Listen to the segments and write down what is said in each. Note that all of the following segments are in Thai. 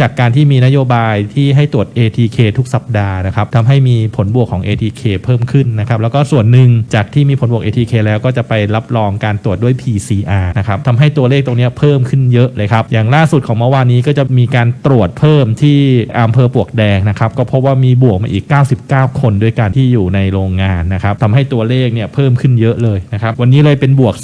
จากการที่มีนโยบายที่ให้ตรวจ ATK ทุกสัปดาห์นะครับทำให้มีผลบวกของ ATK เพิ่มขึ้นนะครับ แล้วก็ส่วนหนึ่งจากที่มีผลบวก ATK แล้วก็จะไปรับรองการตรวจด้วย PCR นะครับทำให้ตัวเลขตรงนี้เพิ่มขึ้นเยอะเลยครับ อย่างล่าสุดของเมื่อวานนี้ก็จะมีการตรวจเพิ่มที่อำเภอปวกแดงนะครับ ก็เพราะว่ามีบวกมาอีก 99 คนด้วยกันที่อยู่ในโรงงานนะครับทำให้ตัวเลขเนี่ยเพิ่มขึ้นเยอะเลยนะครับ วันนี้เลยเป็นบวก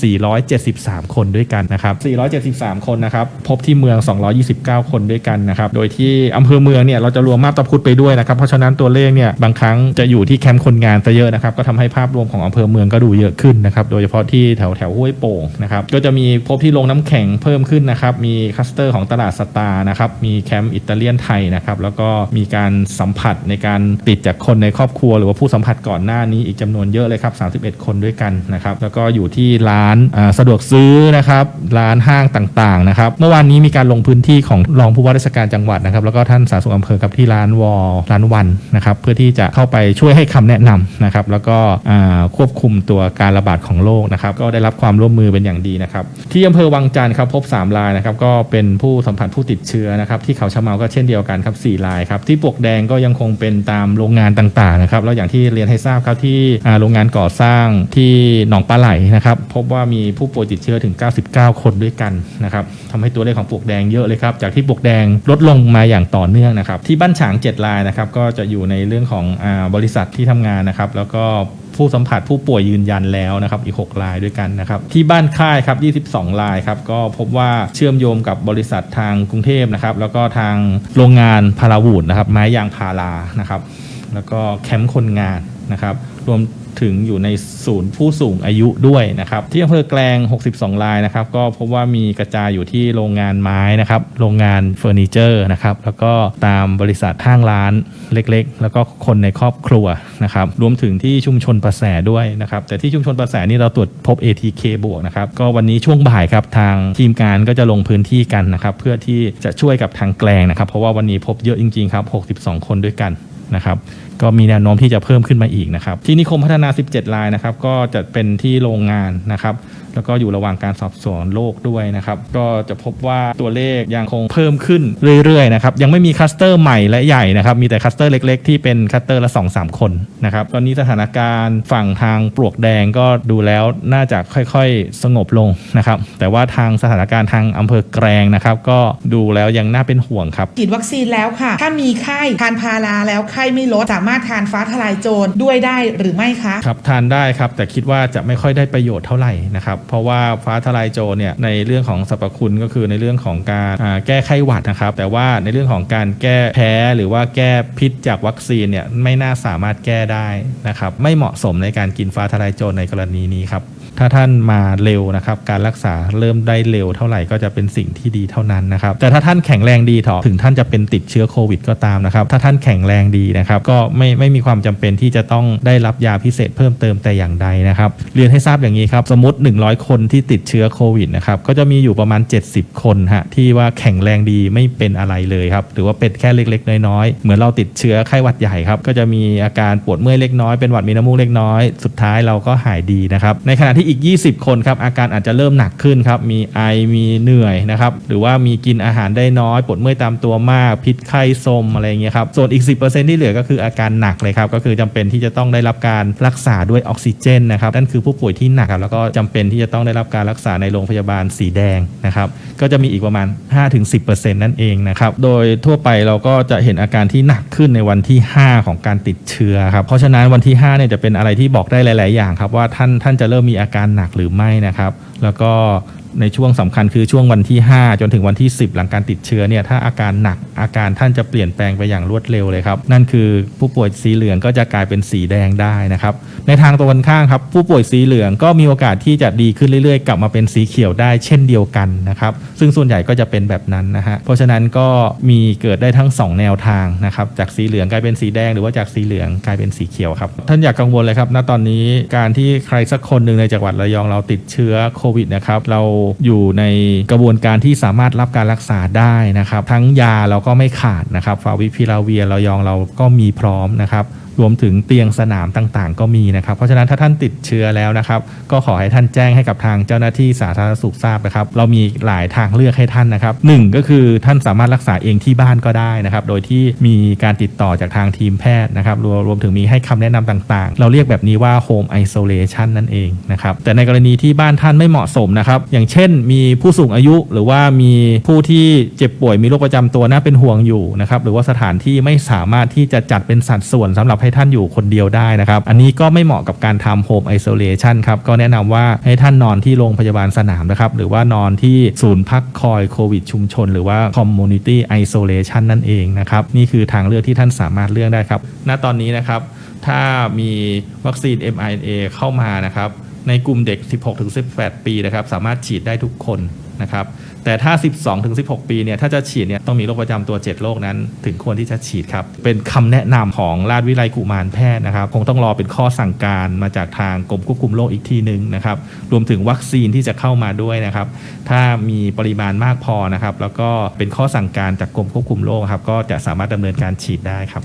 473 คนด้วยกันนะครับ 473 คนนะครับ พบที่เมือง 229 คนด้วยกันนะครับโดยที่อำเภอเมืองเนี่ยเราจะรวมมาบตาพุธไปด้วยนะครับเพราะฉะนั้นตัวเลขเนี่ยบางครั้งจะอยู่ที่แคมป์คนงานซะเยอะนะครับก็ทำให้ภาพรวมของอำเภอเมืองก็ดูเยอะขึ้นนะครับโดยเฉพาะที่แถวแถวห้วยโป่งนะครับก็จะมีพบที่โรงน้ำแข็งเพิ่มขึ้นนะครับมีคัสเตอร์ของตลาดสตาร์นะครับมีแคมป์อิตาเลียนไทยนะครับแล้วก็มีการสัมผัสในการติดจากคนในครอบครัว หรือว่าผู้สัมผัสก่อนหน้านี้อีกจำนวนเยอะเลยครับ31 คนด้วยกันนะครับแล้วก็อยู่ที่ร้านสะดวกซื้อนะครับร้านห้างต่างๆนะครับเมื่อวานนี้มีการลงพื้นที่ของรองผู้ว่าราชการจังหวัดนะครับ แล้วก็ท่านสาธารณสุขอำเภอกับที่ร้านวอลร้านวันนะครับ เพื่อที่จะเข้าไปช่วยให้คำแนะนำนะครับ แล้วก็ควบคุมตัวการระบาดของโรคนะครับ ก็ได้รับความร่วมมือเป็นอย่างดีนะครับ ที่อำเภอวังจันทร์ครับพบ 3 รายนะครับ ก็เป็นผู้สัมผัสผู้ติดเชื้อนะครับ ที่เขาชะเมาก็เช่นเดียวกันครับ4รายครับ ที่ปวกแดงก็ยังคงเป็นตามโรงงานต่างๆนะครับ แล้วอย่างที่เรียนให้ทราบครับที่โรงงานก่อสร้างที่หนองปลาไหลนะครับ พบว่ามีผู้ป่วยติดเชื้อถึง 99 คนด้วยกันนะครับทำให้ตัวเลขของปวกแดงเยอะเลยครับ จากที่ปวกแดงลดลงมาอย่างต่อเนื่องนะครับ ที่บ้านฉาง 7 รายนะครับ ก็จะอยู่ในเรื่องของอบริษัทที่ทำงานนะครับ แล้วก็ผู้สัมผัสผู้ป่วยยืนยันแล้วนะครับอีก 6 รายด้วยกันนะครับ ที่บ้านค่ายครับ 22 รายครับ ก็พบว่าเชื่อมโยงกับบริษัททางกรุงเทพนะครับ แล้วก็ทางโรงงานพาราวูดนะครับ ไม้ยางพารานะครับ แล้วก็แคมป์คนงานนะครับ รวม ถึงอยู่ในศูนย์ผู้สูงอายุด้วยนะครับที่อำเภอแกลง 62 รายนะครับก็พบว่ามีกระจายอยู่ที่โรงงานไม้นะครับโรงงานเฟอร์นิเจอร์นะครับแล้วก็ตามบริษัทห้างร้านเล็กๆ แล้วก็คนในครอบครัวนะครับรวมถึงที่ชุมชนประแสด้วยนะครับแต่ที่ชุมชนประแสนี่เราตรวจพบ ATK บวกนะครับก็วันนี้ช่วงบ่ายครับทางทีมงานก็จะลงพื้นที่กันนะครับเพื่อที่จะช่วยกับทางแกลงนะครับเพราะว่าวันนี้พบเยอะจริงๆครับ 62 คนด้วยกันนะครับ ก็มีแนวโน้มที่จะเพิ่มขึ้นมาอีกนะครับที่นิคมพัฒนา 17รายนะครับก็จะเป็นที่โรงงานนะครับแล้วก็อยู่ระหว่างการสอบสวนโรคด้วยนะครับ ก็จะพบว่าตัวเลขยังคงเพิ่มขึ้นเรื่อยๆนะครับ ยังไม่มีคัสเตอร์ใหม่และใหญ่นะครับ มีแต่คัสเตอร์เล็กๆ ที่เป็นคัสเตอร์ละ 2-3 คนนะครับ ตอนนี้สถานการณ์ฝั่งทางปลวกแดงก็ดูแล้วน่าจะค่อยๆ สงบลงนะครับ แต่ว่าทางสถานการณ์ทางอำเภอแกลงนะครับ ก็ดูแล้วยังน่าเป็นห่วงครับ ฉีดวัคซีนแล้วค่ะ ถ้ามีไข้ทานพาราแล้วไข้ไม่ลดสามารถทานฟ้าทลายโจรด้วยได้หรือไม่คะครับทานได้ครับ แต่คิดว่าจะไม่ค่อยได้ประโยชน์เท่าไหร่นะครับ เพราะว่าฟ้าทลายโจรเนี่ยในเรื่องของสรรพคุณก็คือในเรื่องของการแก้ไข้หวัดนะครับ แต่ว่าในเรื่องของการแก้แพ้หรือว่าแก้พิษจากวัคซีนเนี่ยไม่น่าสามารถแก้ได้นะครับไม่เหมาะสมในการกินฟ้าทลายโจรในกรณีนี้ครับ ถ้าท่านมาเร็วนะครับ การรักษาเริ่มได้เร็วเท่าไหร่ก็จะเป็นสิ่งที่ดีเท่านั้นนะครับ แต่ถ้าท่านแข็งแรงดีถอถึงท่านจะเป็นติดเชื้อโควิดก็ตามนะครับ ถ้าท่านแข็งแรงดีนะครับ ก็ไม่ไม่มีความจำเป็นที่จะต้องได้รับยาพิเศษเพิ่มเติมแต่อย่างใดนะครับ เรียนให้ทราบอย่างนี้ครับ สมมติ 100 คนที่ติดเชื้อโควิดนะครับ ก็จะมีอยู่ประมาณ 70 คนฮะที่ว่าแข็งแรงดีไม่เป็นอะไรเลยครับ หรือว่าเป็นแค่เล็กๆ น้อยๆ เหมือนเราติดเชื้อไข้หวัดใหญ่ครับ ก็จะมีอาการปวดเมื่อยเล็กน้อย เป็นหวัดมีน้ำมูกเล็กน้อย สุดท้ายเราก็หายดีนะครับ ในขณะที่อีก 20 คนครับอาการอาจจะเริ่มหนักขึ้นครับมีไอมีเหนื่อยนะครับหรือว่ามีกินอาหารได้น้อยปวดเมื่อยตามตัวมาก พิษไข้สมอะไรเงี้ยครับส่วนอีก 10%ที่เหลือก็คืออาการหนักเลยครับก็คือจำเป็นที่จะต้องได้รับการรักษาด้วยออกซิเจนนะครับนั่นคือผู้ป่วยที่หนักครับแล้วก็จำเป็นที่จะต้องได้รับการรักษาในโรงพยาบาลสีแดงนะครับก็จะมีอีกประมาณ 5-10%นั่นเองนะครับโดยทั่วไปเราก็จะเห็นอาการที่หนักขึ้นในวันที่ 5 ของการติดเชื้อครับเพราะฉะนั้นวันที่5เนี่ยจะเป็นอะไรที่บอกได้หลาย ๆ อย่างครับว่าท่านท่านจะเริ่มมีอาการหนักหรือไม่นะครับ แล้วก็ ในช่วงสำคัญคือช่วงวันที่ 5 จนถึงวันที่ 10 หลังการติดเชื้อเนี่ยถ้าอาการหนักอาการท่านจะเปลี่ยนแปลงไปอย่างรวดเร็วเลยครับ นั่นคือผู้ป่วยสีเหลืองก็จะกลายเป็นสีแดงได้นะครับ ในทางตรงกันข้ามครับผู้ป่วยสีเหลืองก็มีโอกาสที่จะดีขึ้นเรื่อยๆ กลับมาเป็นสีเขียวได้เช่นเดียวกันนะครับ ซึ่งส่วนใหญ่ก็จะเป็นแบบนั้นนะฮะเพราะฉะนั้นก็มีเกิดได้ทั้ง 2 แนวทางนะครับจากสีเหลืองกลายเป็นสีแดง หรือว่าจากสีเหลืองกลายเป็นสีเขียวครับท่านอยากกังวลเลยครับณตอนนี้การที่ใครสักคนหนึ่งในจังหวัดระยองเราติดเชื้อโควิดนะครับเราอยู่ในกระบวนการที่สามารถรับการรักษาได้นะครับ ทั้งยาเราก็ไม่ขาดนะครับฟาวิพิลาเวียระยองเราก็มีพร้อมนะครับรวมถึงเตียงสนามต่างๆ ก็มีนะครับ เพราะฉะนั้นถ้าท่านติดเชื้อแล้วนะครับ ก็ขอให้ท่านแจ้งให้กับทางเจ้าหน้าที่สาธารณสุขทราบนะครับ เรามีหลายทางเลือกให้ท่านนะครับหนึ่งก็คือท่านสามารถรักษาเองที่บ้านก็ได้นะครับ โดยที่มีการติดต่อจากทางทีมแพทย์นะครับรวมรวมถึงมีให้คำแนะนำต่างๆ เราเรียกแบบนี้ว่า home isolation นั่นเองนะครับ แต่ในกรณีที่บ้านท่านไม่เหมาะสมนะครับ อย่างเช่น มีผู้สูงอายุหรือว่ามีผู้ที่เจ็บป่วยมีโรคประจำตัวน่าเป็นห่วงอยู่นะครับ หรือว่าสถานที่ไม่สามารถที่จะจัดเป็นสัดส่วนสำหรับให้ท่านอยู่คนเดียวได้นะครับ อันนี้ก็ไม่เหมาะกับการทำ home isolation ครับ ก็แนะนำว่าให้ท่านนอนที่โรงพยาบาลสนามนะครับ หรือว่านอนที่ศูนย์พักคอยโควิดชุมชน หรือว่า community isolation นั่นเองนะครับ นี่คือทางเลือกที่ท่านสามารถเลือกได้ครับ ณ ตอนนี้นะครับ ถ้ามีวัคซีน mRNA เข้ามานะครับ ในกลุ่มเด็ก 16-18 ปีนะครับ สามารถฉีดได้ทุกคนนะครับ แต่ถ้า 12ถึง16 ปีเนี่ยถ้าจะฉีดเนี่ยต้องมีโรคประจำตัว 7 โรคนั้น ถึงควรที่จะฉีดครับ เป็นคำแนะนำของราชวิไลกุมารแพทย์นะครับ คงต้องรอเป็นข้อสั่งการมาจากทางกรมควบคุมโรคอีกทีหนึ่งนะครับ รวมถึงวัคซีนที่จะเข้ามาด้วยนะครับ ถ้ามีปริมาณมากพอนะครับ แล้วก็เป็นข้อสั่งการจากกรมควบคุมโรคครับ ก็จะสามารถดำเนินการฉีดได้ครับ